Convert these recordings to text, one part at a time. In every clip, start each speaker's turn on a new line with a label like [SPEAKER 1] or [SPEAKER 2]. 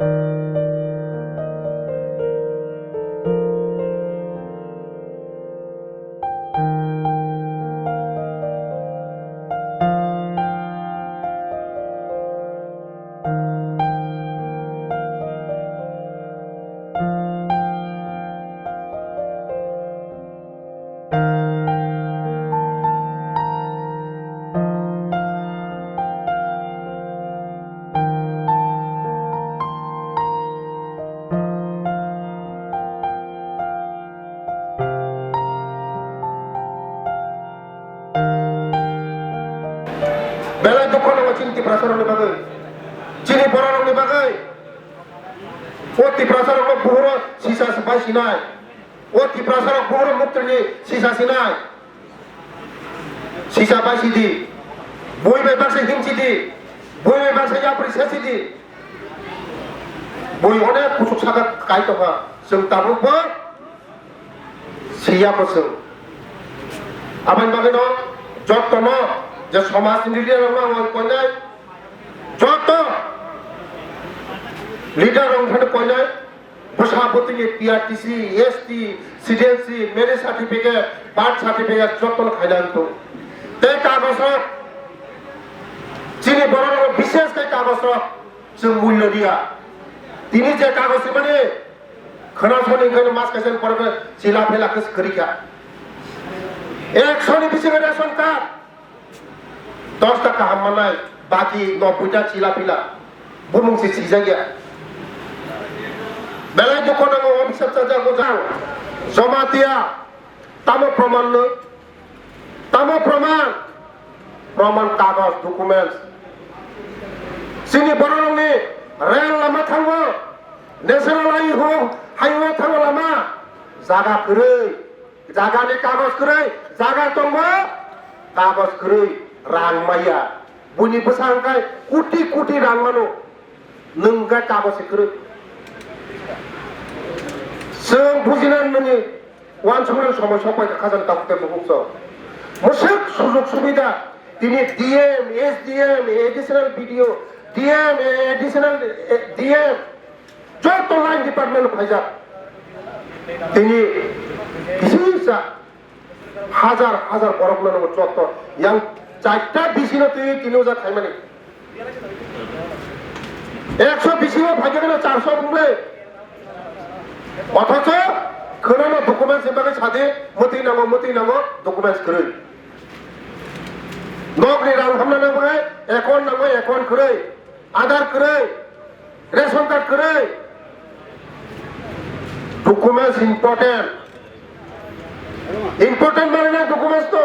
[SPEAKER 1] thank you ni bagai. Oti prasaran ko buhuro sisa sepai sinai. Oti prasaran buhuro mukter ni sisa sinai. Sisa pai sidi. Bui be bakse him sidi. Bui be bakse yapri se sidi. Bui onek kusuk sagat kai toha. Seng tamu pa. Siapa seng. আবার বাকি ন যত ন যে সমাজ leader আমার কই নাই যত লিডার ওখানে কই নাই PRTC ST CDLC merit certificate birth certificate যত খাইলাম তো কাগজ মূল্য দিয়া। তিনি যে কাগজ মানে খনাছনি মাছ কাছেন পরে চিলা ফেলা করিকা। একশো বিশ রেশন কার্ড। দশ টাকা হাম্মানায় বাকি নব্বইটা চিলাপিলা। বুনুসি সিজাগিয়া বেলায় যখন আমি অবিশ্বাস বোঝাও, জমা দিয়া তাম প্রমাণ নই তাম প্রমাণ। প্রমাণ, কাগজ ডকুমেন্টস চিনি বড় রঙে, রেল লামা থাঙ্গো ন্যাশনাল আই হোক হাইওয়ে থাঙ্গো লামা। জাগা কरै জাগানি কাগজ কरै জাগা দंबो কাগজ কरै रां माइया बयनिबो सांखाय कुटि कुटि रां मानो नोंगा कागज खरै जों बुजिनानै नोंनि वान समनि সময় সবাই খাজান তাকুতে মুখ মোশেক সুযোগ সুবিধা তিনি DM SDM additional BDO DM additional DM যত লাইন ডিপার্টমেন্ট ফাইজা তিনি bisa হাজার হাজার বরফ নানো চত্ব চারটা বিশি না তুই কিলো যা খাই মানে একশো বিশি ভাগে গেল চারশো রুপে অথচ খোলানো ডকুমেন্টস এবারে সাথে মতি নাম মতি নাম ডকুমেন্টস করে। নগরি রামহামনা নামে এখন নামে, এখন করে। আধার করে, রেশন কার্ড করে। ডকুমেন্টস ইম্পর্টেন্ট ইম্পর্টেন্ট মানে না ডকুমেন্টস তো।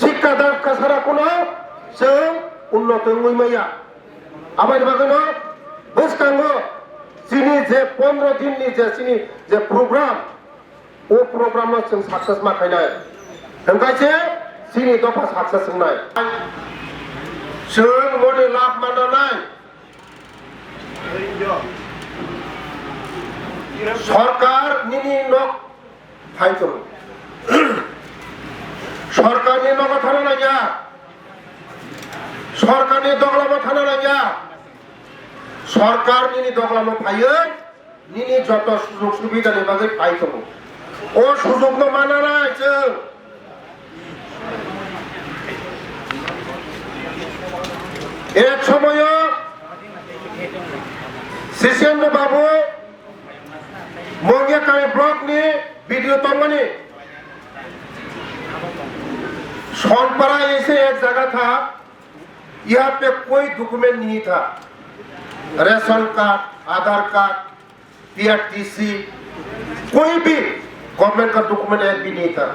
[SPEAKER 1] শিক্ষা দীক্ষা ছাড়া কোন উন্নত উইমাইয়া আমার বাগানো বুঝকাঙ্গ চিনি যে পনেরো দিন যে চিনি যে প্রোগ্রাম ও প্রোগ্রাম जों সাকসেস মাখাইনায় ओंखायसो চিনি দফা সাকসেস होनाय जों मोने लाभ माननाय সরকার নিনি নক ফাইন করুন। সরকারি নগথানা যা সরকারनि दग्लाबो थानो नाङा सरकारनि दग्लाबो फायो निनि जत सुजुग सुबिदानि बागै फायथौ अ सुजुगनो मानाना जों এক সময় শিশেন্দ্র বাবু মঙ্গিয়াকালী ব্লকনি ভিডিও তরমানি सोनपरा ऐसे एक जगह था, यहाँ पे कोई डॉक्यूमेंट नहीं था। Ration card, Aadhaar card PRTC कोई भी गवर्नमेंट का डॉक्यूमेंट एक भी नहीं था।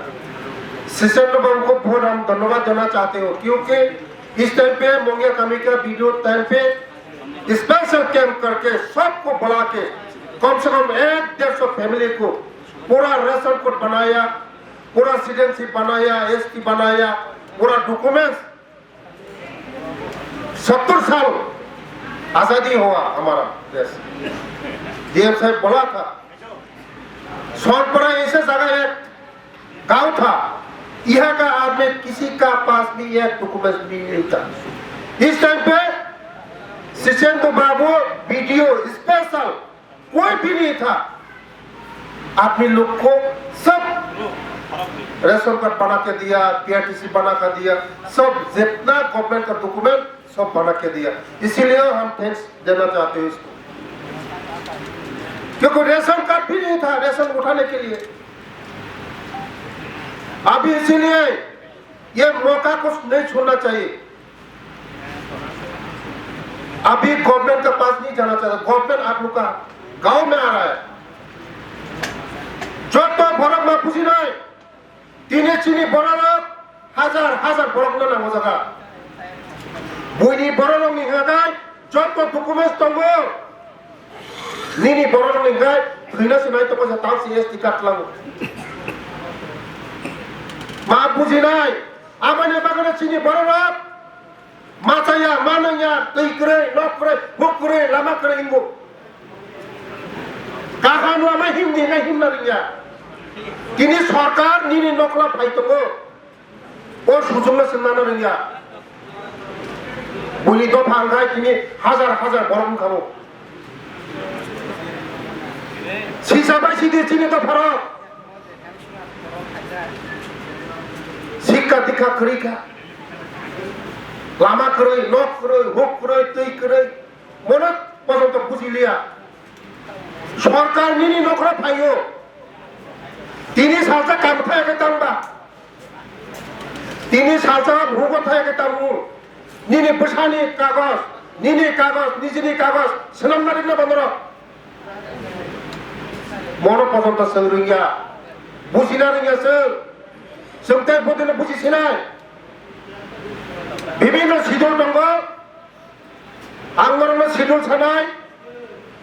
[SPEAKER 1] सिसेंद्र बाबू को बहुत हम धन्यवाद देना चाहते हो, क्योंकि इस टाइम पे मोंगे कमी का वीडियो टाइम पे स्पेशल कैंप करके सबको बुला के कम से कम एक डेढ़ सौ फैमिली को पूरा रेशन कोड बनाया पूरा सिटीजनशिप बनाया, एसटी बनाया, पूरा डॉक्यूमेंट्स सत्तर साल आज़ादी हुआ हमारा देश। डीएम साहब बोला था ऐसे जगह एक गाँव था, यहाँ का आदमी किसी का पास भी एक डॉक्यूमेंट भी नहीं था इस टाइम पे शिशेंद्र बाबू वीडियो स्पेशल कोई भी नहीं था। आपने लोग को सब रेशन कार्ड बना के दिया पीआरटीसी बना कर दिया, सब जितना गवर्नमेंट का डॉक्यूमेंट सब बना के दिया। इसीलिए हम टैक्स देना चाहते हैं इसको। क्योंकि रेशन कार्ड भी नहीं था, रेशन उठाने के लिए। अभी इसीलिए ये मौका कुछ नहीं छोड़ना चाहिए। अभी गवर्नमेंट के पास नहीं जाना चाहता गवर्नमेंट आप लोग का गाँव में आ रहा है। जो तो भरक में खुशी नहीं তিনি চিনি বরফ হাজার হাজার বরফ না জায়গা বইনি বরফ নিহাগাই যত ডকুমেন্টস দङ নিনি বরফ নিহাই ধুইনাসি নাই তো পয়সা তাও সিএসটি কাটলাম মা বুঝি নাই আমানে বাগানে চিনি বরফ মাছাইয়া, মানাইয়া दै করে নক করে হুক করে, লামা করে ইঙ্গো কাহানো আমার হিন্দি না হিন্না রিয়া তিনি সরকার নিনি নকলা ফাইতঙ্গো ও সুযোগ সিন্নানো রিয়া বলি তো ভাঙ্গায় তিনি হাজার হাজার গরম খাব। সিসাবাই সিদি চিনি তো ফারক শিক্ষা দীক্ষা খরিকা লামা করে নখ হুক করে তৈ করে মনে পর্যন্ত সরকার নিনি নখরা ତିରିଶ ହଜାର କାମ ଥାଏ କେତେବା ତିରିଶ ହଜାର ଭୋଗ ଥାଏ କେତେ ମୁଁ ନିନି ପେଶାନି କାଗଜ নিনি কাগজ নিজিনি কাগজ সিলম নারী না বন্ধ মন পছন্দ সেন রুইয়া। বুঝি না রুইয়া সেন। সেমতাই বদিনে বুঝিছি না বিভিন্ন সিডুল দঙ্গ আন্দোলন সিডুল সানাই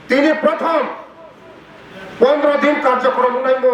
[SPEAKER 1] তিনি প্রথম পনেরো দিন কার্যক্রম নাইব